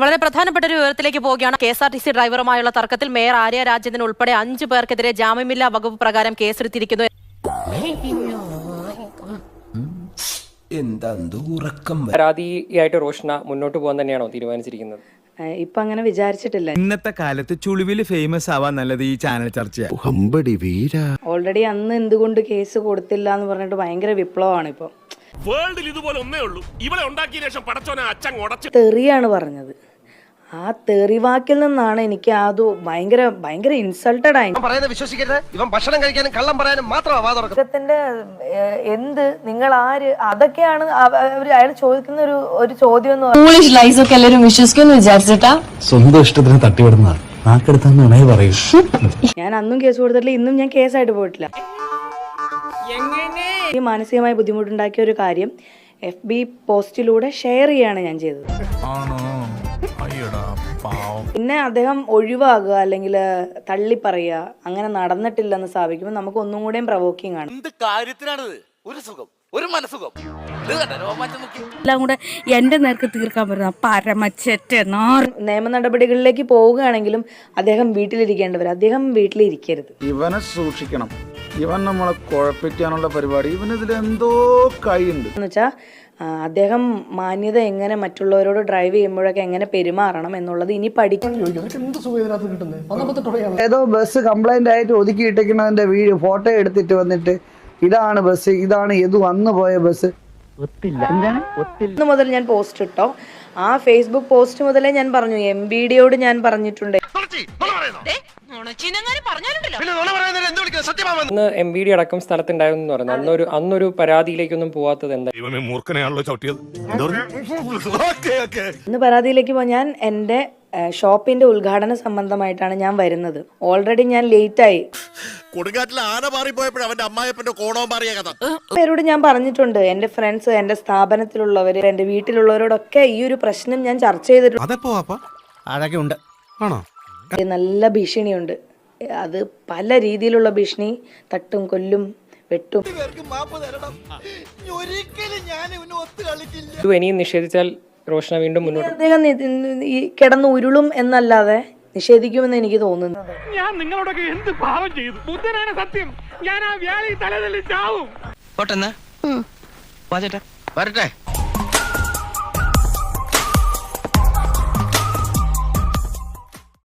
വളരെ പ്രധാനപ്പെട്ട ഒരു വിവരത്തിലേക്ക് പോവുകയാണ്. K S R T C ഡ്രൈവറുമായുള്ള തർക്കത്തിൽ മേയർ ആര്യ രാജേന്ദ്രൻ ഉൾപ്പെടെ അഞ്ചു പേർക്കെതിരെ ജാമ്യമില്ലാ വകുപ്പ് പ്രകാരം കേസെടുത്തിരിക്കുന്നു. പരാതിയായിട്ട് റോഷന മുന്നോട്ട് പോകാൻ തന്നെയാണോ തീരുമാനിച്ചിരിക്കുന്നത്? ഇപ്പൊ അങ്ങനെ വിചാരിച്ചിട്ടില്ല. ഇന്നത്തെ കാലത്ത് ചുളിവിൽ ഫേമസ് ആവാൻ നല്ലത് ഈ ചാനൽ വീര. ഓൾറെഡി അന്ന് എന്തുകൊണ്ട് കേസ് കൊടുത്തില്ല എന്ന് പറഞ്ഞിട്ട് ഭയങ്കര വിപ്ലവമാണ് ഇപ്പൊ. വേൾഡിൽ ഇതുപോലെ ഒന്നേ ഉള്ളൂ. ഇവളെ ഉണ്ടാക്കിയ ശേഷം പടച്ചോനെ അച്ഛൻ ഉടച്ചു തെറിയാണ് പറഞ്ഞത്. ആ തെറിവാക്കിൽ നിന്നാണ് എനിക്ക് അത് ഭയങ്കര ഭയങ്കര ഇൻസൾട്ടഡ് ആയി. പറയുന്നത് വിശ്വസിക്കരുത്. ഇവൻ ഭക്ഷണം കഴിക്കാനും കള്ളം പറയാനും മാത്രമാ വാ തുറക്കുന്നത് എന്ത് നിങ്ങൾ ആര് അതൊക്കെയാണ് അവർ അയാൾ ചോദിക്കുന്ന ഒരു ഒരു ചോദ്യം എന്ന് പറയുന്നത്. വിശ്വസിക്കുന്നു ലൈസ് ഒക്കെ എല്ലാവരും വിശ്വസിക്കുമെന്ന് വിചാരിച്ചിട്ടാ? സ്വന്തം ഇഷ്ടത്തിന് തട്ടിവിടുന്ന നാക്കെടുത്താന്ന് ഉണേ ഞാൻ അന്നും കേസ് കൊടുത്തിട്ടില്ല ഇന്നും ഞാൻ കേസായിട്ട് പോയിട്ടില്ല. ഈ മാനസികമായി ബുദ്ധിമുട്ടുണ്ടാക്കിയ ഒരു കാര്യം എഫ് ബി പോസ്റ്റിലൂടെ ഷെയർ ചെയ്യാണ് ഞാൻ ചെയ്തത്. പിന്നെ അദ്ദേഹം ഒഴിവാകുക അല്ലെങ്കിൽ തള്ളി പറയുക അങ്ങനെ നടന്നിട്ടില്ലെന്ന് സ്ഥാപിക്കുമ്പോൾ നമുക്ക് ഒന്നും കൂടെയും പ്രവോക്കിംഗ് ആണ്. എന്ത് കാര്യത്തിനാണിത്? ഒരു സുഖം ഒരു മനസുഖം എല്ലാം കൂടെ എന്റെ നേർക്ക് തീർക്കാൻ പറ്റുന്ന പരമച്ചറ്റ നിയമ നടപടികളിലേക്ക് പോവുകയാണെങ്കിലും അദ്ദേഹം വീട്ടിലിരിക്കേണ്ടവർ അദ്ദേഹം വീട്ടിലിരിക്കരുത്. ഇവനെ സൂക്ഷിക്കണം. ഇവൻ നമ്മളെ കുഴപ്പിക്കാനുള്ള പരിപാടി. ഇവനിതിൽ എന്തോ കൈയുണ്ട്. എന്ന് വെച്ചാൽ അദ്ദേഹം മാന്യത എങ്ങനെ മറ്റുള്ളവരോട് ഡ്രൈവ് ചെയ്യുമ്പോഴൊക്കെ എങ്ങനെ പെരുമാറണം എന്നുള്ളത് ഇനി പഠിക്കും. ഏതോ ബസ് കംപ്ലൈന്റ് ആയിട്ട് ഒതുക്കിയിട്ടേക്കുന്നതിന്റെ വീഡിയോ ഫോട്ടോ എടുത്തിട്ട് വന്നിട്ട് ഇതാണ് ബസ് ഇതാണ് ഇത് വന്നു പോയ ബസ്. ഇന്ന് മുതൽ ഞാൻ പോസ്റ്റ് ഇട്ടോ? ആ ഫേസ്ബുക്ക് പോസ്റ്റ് മുതലേ ഞാൻ പറഞ്ഞു എം ബി ഡിയോട് ഞാൻ പറഞ്ഞിട്ടുണ്ട് അന്ന് എം വി ഡി അടക്കം സ്ഥലത്തുണ്ടായിരുന്നു എന്ന് പറഞ്ഞു. അന്നൊരു അന്നൊരു പരാതിയിലേക്കൊന്നും പോവാത്തത് എന്താ? ഇവനെ മൂർഖനെയാണല്ലോ ചവിട്ടിയത്. Okay okay. ഇന്ന് പരാതിയിലേക്ക് പോ ഞാൻ എന്റെ ഷോപ്പിന്റെ ഉദ്ഘാടന സംബന്ധമായിട്ടാണ് ഞാൻ വരുന്നത്. ഓൾറെഡി ഞാൻ ലേറ്റ് ആയി. കൊടുങ്കാറ്റിൽ ആന മാറിപ്പോയപ്പോഴും അവന്റെ അമ്മായപ്പന്റെ കോണവും മാറിയ കഥ. പേരോട് ഞാൻ പറഞ്ഞിട്ടുണ്ട്. എന്റെ ഫ്രണ്ട്സ് എന്റെ സ്ഥാപനത്തിലുള്ളവര് എന്റെ വീട്ടിലുള്ളവരോടൊക്കെ ഈ ഒരു പ്രശ്നം ഞാൻ ചർച്ച ചെയ്തിട്ടുണ്ട്. അതെപ്പോ വാപ്പ? അഴകെ ഉണ്ട്. ആണോ? നല്ല ഭീഷണിയുണ്ട്. അത് പല രീതിയിലുള്ള ഭീഷണി തട്ടും കൊല്ലും വെട്ടും. ഇനിയും നിഷേധിച്ചാൽ റോഷന വീണ്ടും മുന്നോട്ട് അദ്ദേഹം ഈ കിടന്ന് ഉരുളും എന്നല്ലാതെ നിഷേധിക്കുമെന്ന് എനിക്ക് തോന്നുന്നു ഞാൻ നിങ്ങളോടൊക്കെ എന്ത് പാവം ചെയ്തു? ബുദ്ധനാണ് സത്യം. ഞാൻ ആ വ്യാളി തലതല്ലി ചാവും. പോട്ടെന്നാ. വരട്ടെ.